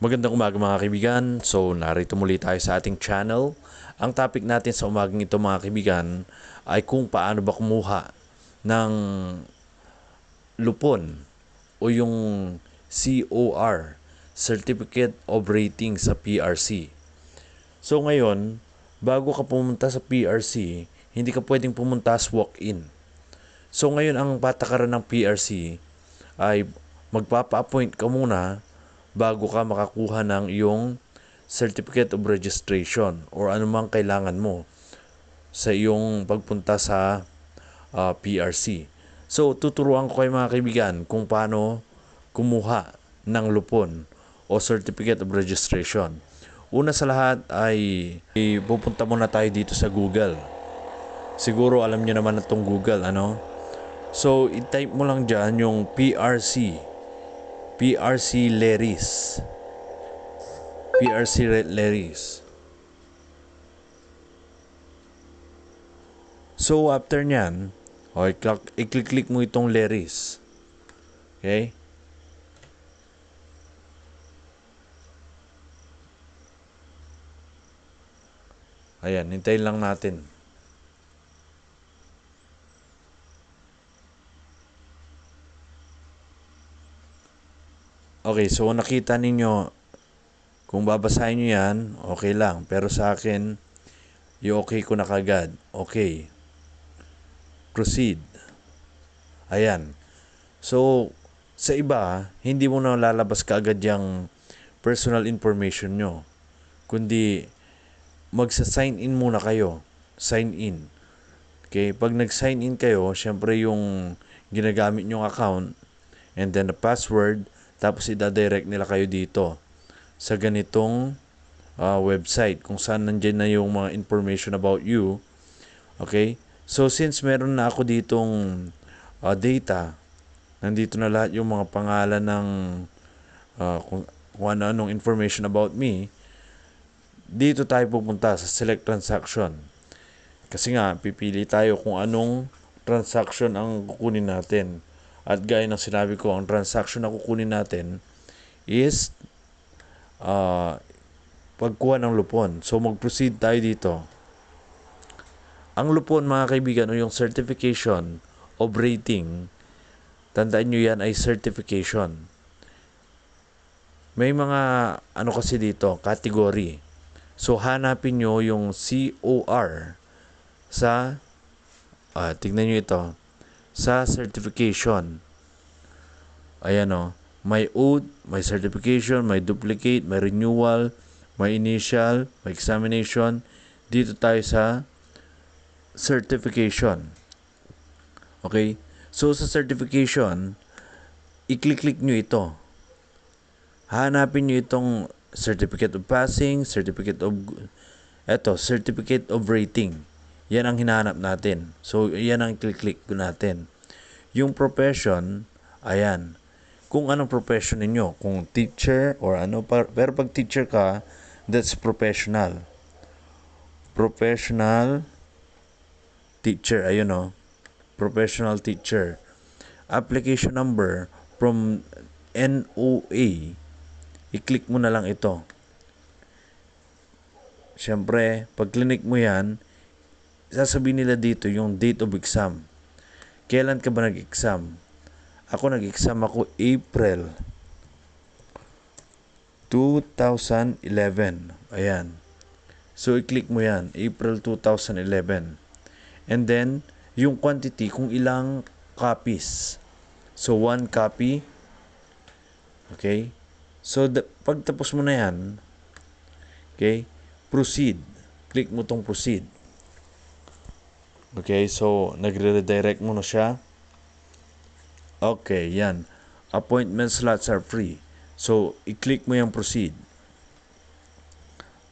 Magandang umaga mga kaibigan. So, narito muli tayo sa ating channel. Ang topic natin sa umagang ito mga kaibigan ay kung paano ba kumuha ng lupon o yung COR, Certificate of Rating sa PRC. So ngayon, bago ka pumunta sa PRC, hindi ka pwedeng pumunta as walk-in. So ngayon ang patakaran ng PRC ay magpapa-appoint ka muna bago ka makakuha ng iyong certificate of registration or anumang kailangan mo sa iyong pagpunta sa uh, PRC. So, tuturuan ko kayo mga kaibigan kung paano kumuha ng lupon o certificate of registration. Una sa lahat ay, ay pupunta muna tayo dito sa Google. Siguro alam niyo naman itong Google, ano? So, i-type mo lang dyan yung PRC. PRC Leris. PRC Leris. So, after nyan, o, i-click mo itong Leris. Okay? Ayan, hintayin lang natin. Okay, so nakita ninyo, kung babasahin nyo yan, okay lang. Pero sa akin, i-okay ko na kagad. Okay. Proceed. Ayan. So, sa iba, hindi mo na lalabas kaagad yung personal information nyo. Kundi, magsa-sign in muna kayo. Sign in. Okay, pag nag-sign in kayo, syempre yung ginagamit nyong account and then the password, tapos ida-direct nila kayo dito sa ganitong uh, website kung saan nandiyan na yung mga information about you. Okay? So since meron na ako ditong uh, data, nandito na lahat yung mga pangalan ng uh, kung, kung ano-anong information about me, dito tayo pupunta sa select transaction. Kasi nga, pipili tayo kung anong transaction ang kukunin natin. At gaya ng sinabi ko, ang transaction na kukunin natin is uh, pagkuha ng lupon. So mag-proceed tayo dito. Ang lupon mga kaibigan o yung certification of rating, tandaan nyo yan ay certification. May mga ano kasi dito, category. So hanapin nyo yung COR sa, uh, tignan nyo ito, sa certification. Ayan o. May oath, may certification, may duplicate, may renewal, may initial, may examination. Dito tayo sa certification. Okay? So, sa certification, i-click-click nyo ito. Hanapin nyo itong certificate of passing, certificate of, eto, certificate of rating. Yan ang hinahanap natin. So, yan ang click-click natin. Yung profession, ayan. Kung anong profession ninyo, kung teacher or ano, pero pag teacher ka, that's professional. Professional teacher, ayun o. Professional teacher. Application number from NOA, i-click mo na lang ito. Siyempre, pag clinic mo yan, sasabihin nila dito yung date of exam. Kailan ka ba nag-exam? Ako nag-exam ako April 2011. Ayan. So, i-click mo yan. April 2011. And then, yung quantity, kung ilang copies. So, one copy. Okay? So, the, pag tapos mo na yan, okay, proceed. Click mo tong proceed. Okay, so nagre-redirect mo na siya. Okay, yan. Appointment slots are free. So, i-click mo yung proceed.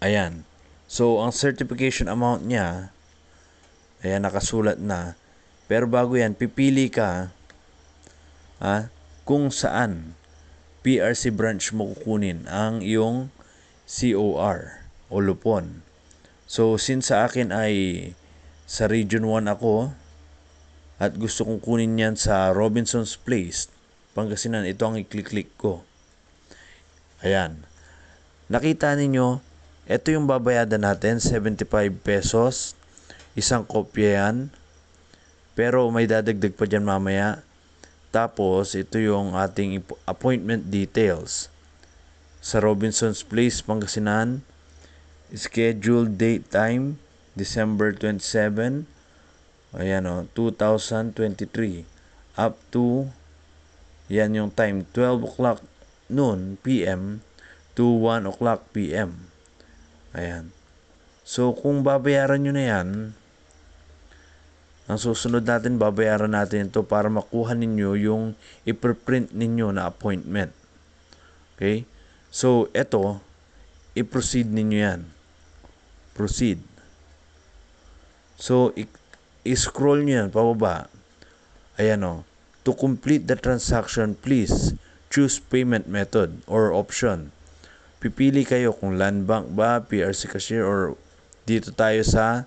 Ayan. So, ang certification amount niya, ayan, nakasulat na. Pero bago yan, pipili ka ah, kung saan PRC branch mo kukunin ang iyong COR o lupon. So, since sa akin ay sa Region 1 ako at gusto kong kunin yan sa Robinson's Place, Pangasinan. Ito ang i-click-click ko. Ayan. Nakita ninyo, ito yung babayadan natin, 75 pesos. Isang kopya yan. Pero may dadagdag pa dyan mamaya. Tapos, ito yung ating appointment details. Sa Robinson's Place, Pangasinan. Scheduled date time, December 27. Ayan o, 2023. Up to, yan yung time, 12 o'clock noon PM to 1 o'clock PM. Ayan. So, kung babayaran nyo na yan, ang susunod natin, babayaran natin ito para makuha ninyo yung ipreprint ninyo na appointment. Okay? So, ito, i-proceed ninyo yan. Proceed. So, i-scroll nyo yan, pababa. Ayan o. To complete the transaction, please choose payment method or option. Pipili kayo kung land bank ba, PRC cashier, or dito tayo sa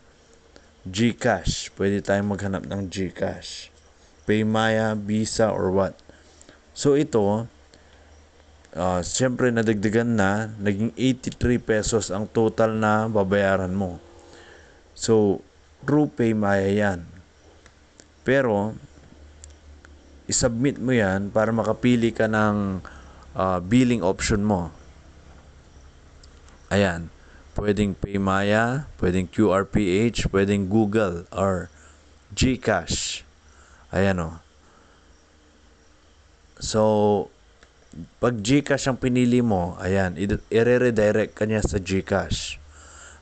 GCash. Pwede tayong maghanap ng GCash. Paymaya, Visa, or what. So ito, uh, siyempre nadagdagan na, naging 83 pesos ang total na babayaran mo. So, through Paymaya yan. Pero, isubmit mo yan para makapili ka ng uh, billing option mo. Ayan. Pwedeng Paymaya, pwedeng QRPH, pwedeng Google or GCash. Ayan o. So, pag GCash ang pinili mo, ayan, i-redirect ka niya sa GCash.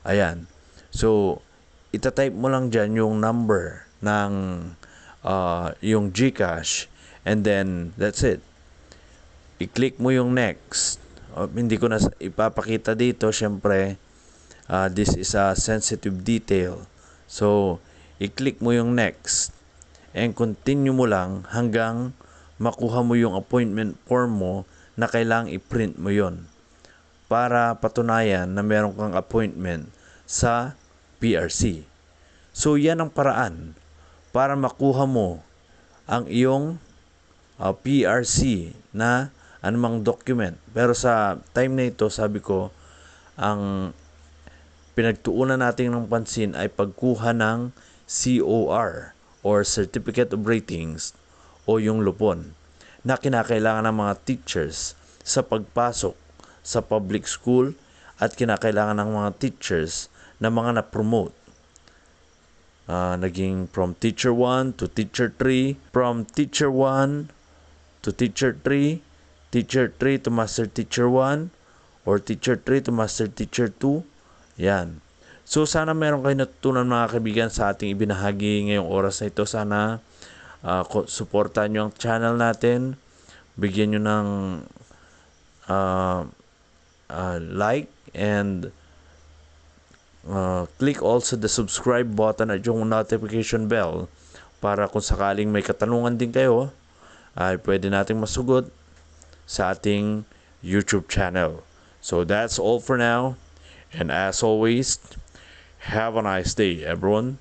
Ayan. So, itatype mo lang dyan yung number ng uh, yung GCash and then that's it. I-click mo yung next. O, hindi ko na ipapakita dito, syempre, uh, this is a sensitive detail. So, i-click mo yung next and continue mo lang hanggang makuha mo yung appointment form mo na kailangang i-print mo yon para patunayan na meron kang appointment sa PRC. So, yan ang paraan para makuha mo ang iyong uh, PRC na anumang document. Pero sa time na ito, sabi ko, ang pinagtuunan natin ng pansin ay pagkuha ng COR or Certificate of Ratings o yung lupon na kinakailangan ng mga teachers sa pagpasok sa public school at kinakailangan ng mga teachers na mga na-promote. Ah, naging from teacher 1 to teacher 3, from teacher 1 to teacher 3, teacher 3 to master teacher 1, or teacher 3 to master teacher 2. Yan. So sana meron kayo natutunan mga kaibigan sa ating ibinahagi ngayong oras na ito. Sana uh, suportahan nyo ang channel natin. Bigyan nyo ng uh, uh, like and uh, click also the subscribe button at yung notification bell para kung sakaling may katanungan din kayo ay pwede nating masugot sa ating YouTube channel. So that's all for now. And as always, have a nice day, everyone.